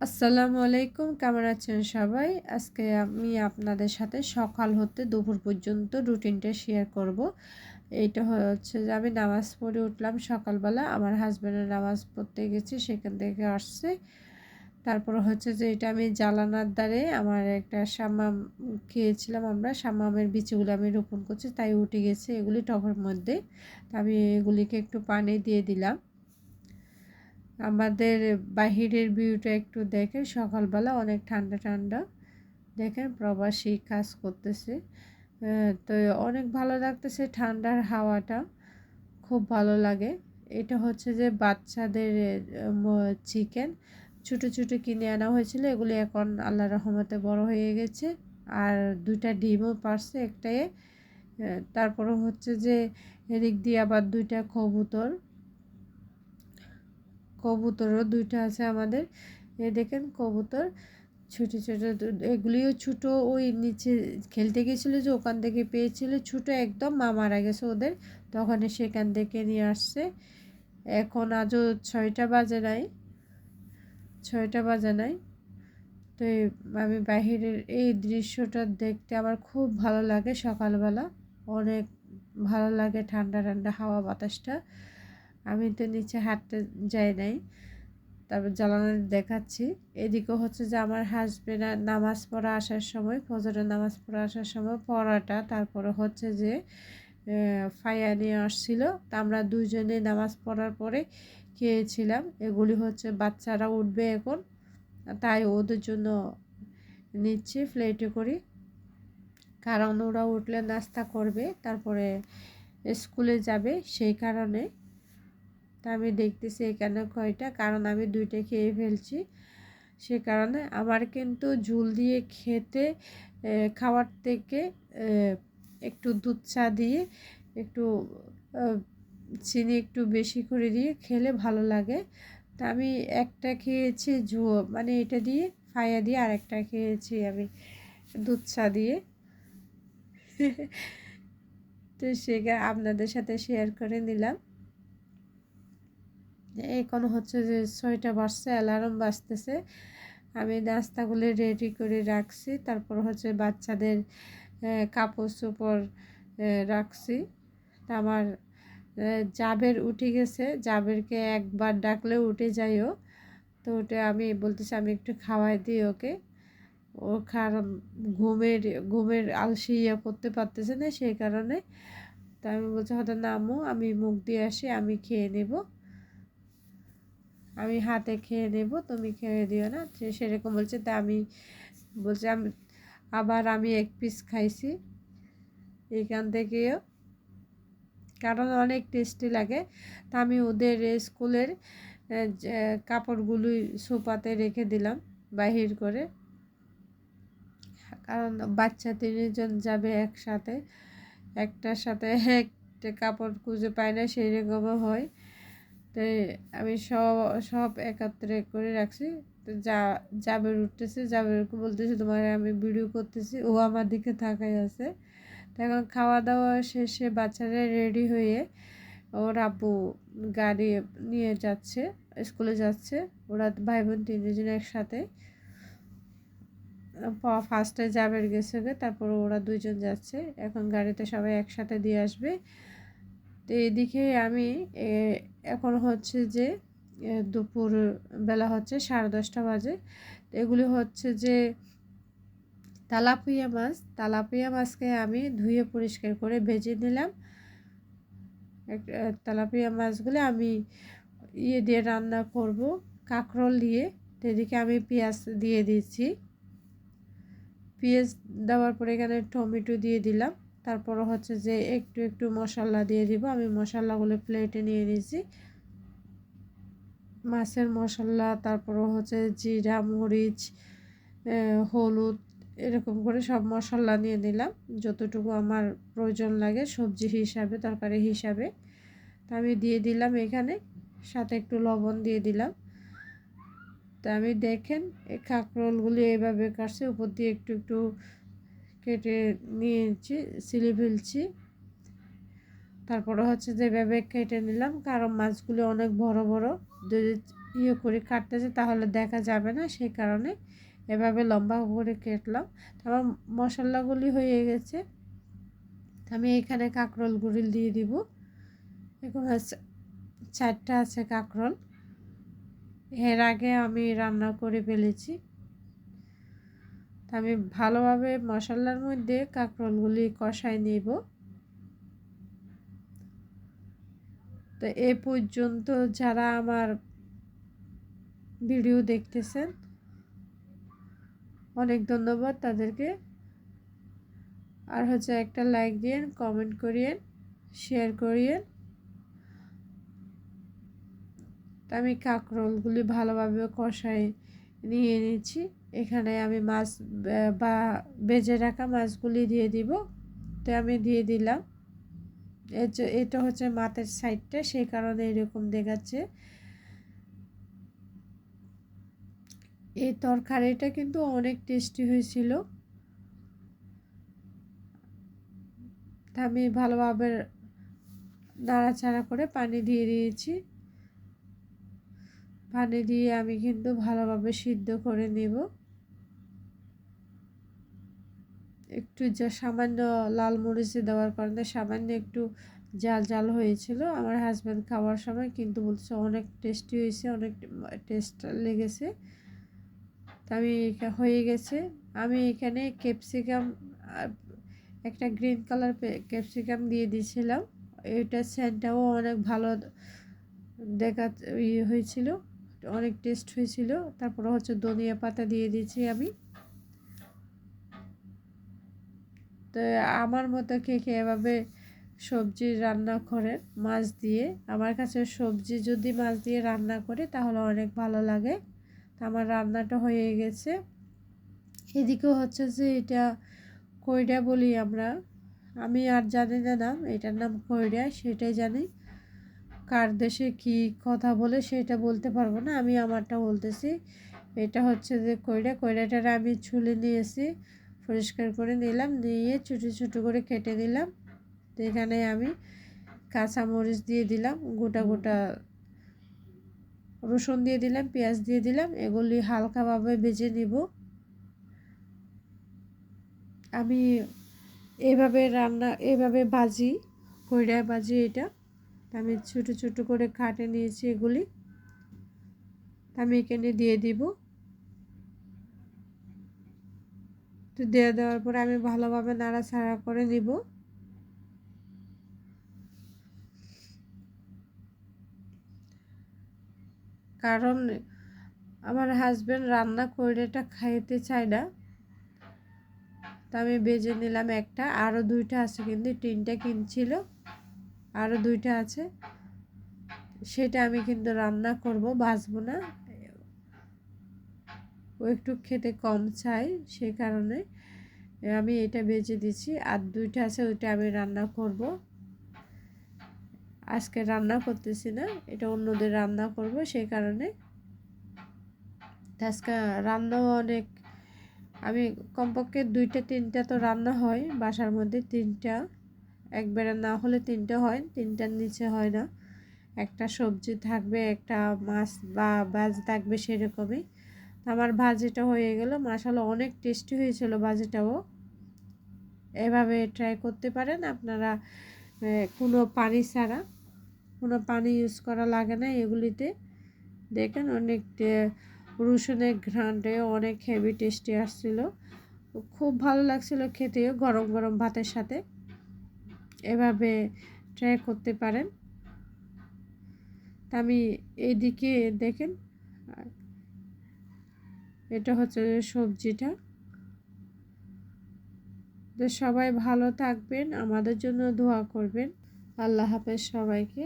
আসসালামু আলাইকুম, কেমন আছেন সবাই? আজকে আমি আপনাদের সাথে সকাল হতে দুপুর পর্যন্ত রুটিনটা শেয়ার করব। এইটা হচ্ছে যে আমি নামাজ পড়ে উঠলাম সকালবেলা, আমার হাজব্যান্ডের নামাজ পড়তে গেছি, সেখান থেকে আসছে। তারপর হচ্ছে যে এটা আমি জ্বালানার দ্বারে আমার একটা সামাম খেয়েছিলাম আমরা সামামের বিচিগুলো আমি রোপণ করছি, তাই উঠে গেছে এগুলি টবের মধ্যে। তা আমি এগুলিকে একটু পানি দিয়ে দিলাম। আমাদের বাহিরের ভিউটা একটু দেখে সকালবেলা অনেক ঠান্ডা ঠান্ডা। দেখেন প্রবাসী কাজ করতেছে। তো অনেক ভালো লাগতেছে ঠান্ডার হাওয়াটা। খুব ভালো লাগে। এটা হচ্ছে যে বাচ্চাদের চিকেন ছোটো ছোটো কিনে আনা হয়েছিল। এগুলি এখন আল্লাহ রহমতে বড় হয়ে গেছে। আর দুইটা ডিমও পারছে একটাই তারপরে হচ্ছে যে এদিক দিয়ে আবার দুইটা কবুতর। কবুতরও দুইটা আছে আমাদের। এ দেখেন কবুতর, ছোটো ছোটো এগুলিও ছোটো। ওই নিচে খেলতে গেছিল যে ওখান থেকে পেয়েছিল ছোটো একদম, মা মারা গেছে ওদের। তখন সেখান থেকে নিয়ে আসছে। এখন আজও ছয়টা বাজে নাই। ছয়টা বাজে নাই। তো আমি বাহিরের এই দৃশ্যটা দেখতে আমার খুব ভালো লাগে সকালবেলা। অনেক ভালো লাগে ঠান্ডা ঠান্ডা হাওয়া বাতাসটা। আমি তো নিচে হাঁটতে যাই নাই, তারপর জ্বালানি দেখাচ্ছি। এদিকে হচ্ছে যে আমার হাজবেন্ড নামাজ পড়া আসার সময়, ফজরের নামাজ পড়া আসার সময় পড়াটা তারপরে হচ্ছে যে ফাইয়া নিয়ে আসছিল। তা আমরা দুইজনে নামাজ পড়ার পরে খেয়েছিলাম। এগুলি হচ্ছে বাচ্চারা উঠবে এখন, তাই ওদের জন্য নিচ্ছি ফ্লাইটে করি। কারণ ওরা উঠলে নাস্তা করবে, তারপরে স্কুলে যাবে, সেই কারণে আমি দেখতেছি এখানে কয়টা, কারণ আমি দুইটা খেয়ে ফেলছি। সে কারণে আমার কিন্তু ঝুল দিয়ে খেতে খাওয়ার থেকে একটু দুধ চা দিয়ে, একটু চিনি একটু বেশি করে দিয়ে খেলে ভালো লাগে। তা আমি একটা খেয়েছি ঝু মানে এটা দিয়ে ফায়া দিয়ে আর একটা খেয়েছি আমি দুধ চা দিয়ে। তো সেটা আপনাদের সাথে শেয়ার করে নিলাম। এখন হচ্ছে যে ছয়টা বাজছে অ্যালার্ম বাজতেছে। আমি নাস্তাগুলি রেডি করে রাখছি, তারপর হচ্ছে বাচ্চাদের কাপড় চোপড় রাখছি। আমার জাবের উঠে গেছে, জাবেরকে একবার ডাকলে উঠে যাইও। তো ওটা আমি বলতেছি, আমি একটু খাওয়াই দিই ওকে। ও কারণ ঘুমের ঘুমের আলসি ইয়ে করতে পারতেছে না সেই কারণে। তা আমি বলছি হয়তো নামো আমি মুখ দিয়ে আসি, আমি খেয়ে নেব। আমি হাতে খেয়ে নেব, তুমি খেয়ে দিও না। সেরকম বলছে, তা আমি বলছে, আমি, আবার আমি এক পিস খাইছি। এখান থেকেও, কারণ অনেক টেস্টি লাগে। তা আমি ওদের স্কুলের কাপড়গুলোই সোফাতে রেখে দিলাম বাহির করে। কারণ বাচ্চা তিনজন যাবে একসাথে, একটার সাথে একটা কাপড় খুঁজে পায় না সেই রকমও হয়। তাই আমি সব সব একত্রে করে রাখছি। তো যা, জাবের উঠতেছে জাবেরকে বলতেছি, তোমার আমি ভিডিও করতেছি, ও আমার দিকে থাকাই আছে। তো এখন খাওয়া দাওয়া শেষে বাচ্চারা রেডি হয়ে ওর আব্বু গাড়ি নিয়ে যাচ্ছে, স্কুলে যাচ্ছে। ওরা ভাই বোন তিনজন একসাথে। ফার্স্টে জাবের গেছে তারপর ওরা দুইজন যাচ্ছে। এখন গাড়িতে সবাই একসাথে দিয়ে আসবে। তো এদিকে আমি এখন হচ্ছে যে দুপুর বেলা হচ্ছে সাড়ে দশটা বাজে। এগুলি হচ্ছে যে, তালাপিয়া মাছ, তালাপিয়া মাছকে আমি ধুয়ে পরিষ্কার করে ভেজে নিলাম। তালাপিয়া মাছগুলো আমি ইয়ে দিয়ে রান্না করব, কাঁকরোল দিয়ে। এদিকে আমি পেঁয়াজ দিয়ে দিচ্ছি পেঁয়াজ দেওয়ার পরে এখানে টমেটো দিয়ে দিলাম। তারপর হচ্ছে যে একটু একটু মশলা দিয়ে দিব। আমি মশলাগুলো প্লেটে নিয়ে নিয়েছি। মাছের মশলা, তারপর হচ্ছে জিরা, মরিচ হলুদ, এরকম করে সব মশলা নিয়ে নিলাম। যতটুকু আমার প্রয়োজন লাগে সবজি হিসাবে, তরকারি হিসাবে। তা আমি দিয়ে দিলাম এখানে। সাথে একটু লবণ দিয়ে দিলাম। তা আমি দেখেন, এই কাঁকরোলগুলি এইভাবে কাটছে, উপর দিয়ে একটু একটু কেটে নিয়েছি, সিলে ফেলছি। তারপরে হচ্ছে যে ভেবে কেটে নিলাম। কারণ মাছগুলো অনেক বড় বড়। যদি ইয়ে করে কাটতেছে তাহলে দেখা যাবে না, সেই কারণে এভাবে লম্বা করে কেটলাম। আমার মশলাগুলি হয়ে গেছে। আমি এখানে কাঁকরোল গুড়িল দিয়ে দিব। এখন আছে চারটা আছে কাঁকরোল। এর আগে আমি রান্না করে ফেলেছি। আমি ভালোভাবে মশলার মধ্যে কাঁকরোলগুলি কষায় নেব। তো এ পর্যন্ত যারা আমার ভিডিও দেখতেছেন, অনেক ধন্যবাদ তাদেরকে। আর হচ্ছে একটা লাইক দিয়েন, কমেন্ট করিয়েন, শেয়ার করিয়েন। আমি কাঁকরোলগুলি ভালোভাবে কষাই নিয়ে নিচ্ছি। এখানে আমি মাছ বা বেজে রাখা মাছগুলি দিয়ে দিব। তো আমি দিয়ে দিলাম। এটা হচ্ছে মাথের সাইডটা, সেই কারণে এরকম দেখাচ্ছে। এই তরকারিটা কিন্তু অনেক টেস্টি হয়েছিল। আমি ভালোভাবে নাড়াচাড়া করে পানি দিয়ে দিয়েছি। পানি দিয়ে আমি কিন্তু ভালোভাবে সিদ্ধ করে নেব। একটু যা সামান্য লাল মরিচ দেওয়ার কারণে সামান্য একটু জাল জাল হয়েছিল আমার হাজব্যান্ড খাওয়ার সময়, কিন্তু বলছে অনেক টেস্টি হয়েছে, অনেক টেস্ট লেগেছে। তা আমি হয়ে গেছে। আমি এখানে ক্যাপসিকাম একটা গ্রিন কালার ক্যাপসিকাম দিয়ে দিয়েছিলাম। এটা সেন্টটাও অনেক ভালো দেখা ইয়ে হয়েছিল, অনেক টেস্ট হয়েছিল। তারপরে হচ্ছে ধনিয়া পাতা দিয়ে দিয়েছি আমি। তো আমার মতো কে কে এভাবে সবজি রান্না করেন মাছ দিয়ে? আমার কাছে সবজি যদি মাছ দিয়ে রান্না করে তাহলে অনেক ভালো লাগে। আমার রান্নাটা হয়ে গেছে। এদিকেও হচ্ছে যে এটা কইডা বলি আমরা। আমি আর জানি না নাম, এটার নাম কইডা সেটাই জানি। কার দেশে কি কথা বলে সেটা বলতে পারব না, আমি আমারটা বলতেছি। এটা হচ্ছে যে কইডা কইডাটার আমি ছুলে নিয়েছি। পরিষ্কার করে নিলাম নিয়ে ছোটো ছোটো করে কেটে দিলাম তো এখানে আমি কাঁচামরিচ দিয়ে দিলাম, গোটা গোটা রসুন দিয়ে দিলাম, পেঁয়াজ দিয়ে দিলাম, এগুলি হালকাভাবে ভেজে নিব। আমি এভাবে রান্না, এভাবে ভাজি কইরা ভাজি এটা। আমি ছোটো ছোটো করে কাটে নিয়েছি এগুলি। আমি এখানে দিয়ে দিব। তো দিয়ে দেওয়ার পরে আমি ভালোভাবে নাড়াচাড়া করে নিব। কারণ আমার হাজব্যান্ড রান্না করে এটা খাইতে চায় না। তা আমি বেজে নিলাম একটা। আরও দুইটা আছে কিন্তু, তিনটা কিনছিল। আরও দুইটা আছে। সেটা আমি কিন্তু রান্না করব বাঁচবো না। ও একটু খেতে কম চাই সেই কারণে আমি এটা বেজে দিচ্ছি। আর দুইটা আছে, ওইটা আমি রান্না করব। আজকে রান্না করতেছি না, এটা অন্যদের রান্না করব সেই কারণে। আজকে রান্নাও অনেক, আমি কমপক্ষে দুইটা, তিনটা তো রান্না হয়, বাসার মধ্যে তিনটা। একবারে না হলে তিনটা হয়, তিনটার নিচে হয় না। একটা সবজি থাকবে, একটা মাছ বা, বাজ থাকবে সেরকমই। আমার ভাজিটা হয়ে গেল। মাসালা অনেক টেস্টি হয়েছিল ভাজিটাও। এভাবে ট্রাই করতে পারেন। আপনারা কোনো পানি ছাড়া, কোনো পানি ইউজ করা লাগে না এগুলিতে। দেখেন অনেক রসুনের ঘ্রানটে অনেক হেভি টেস্টি আসছিল। খুব ভালো লাগছিল খেতেও গরম গরম ভাতের সাথে। এভাবে ট্রাই করতে পারেন। তা আমি এইদিকে দেখেন এটা হচ্ছে সবজিটা। তো সবাই ভালো থাকবেন আমাদের জন্য দোয়া করবেন। আল্লাহ হাফেজ সবাইকে।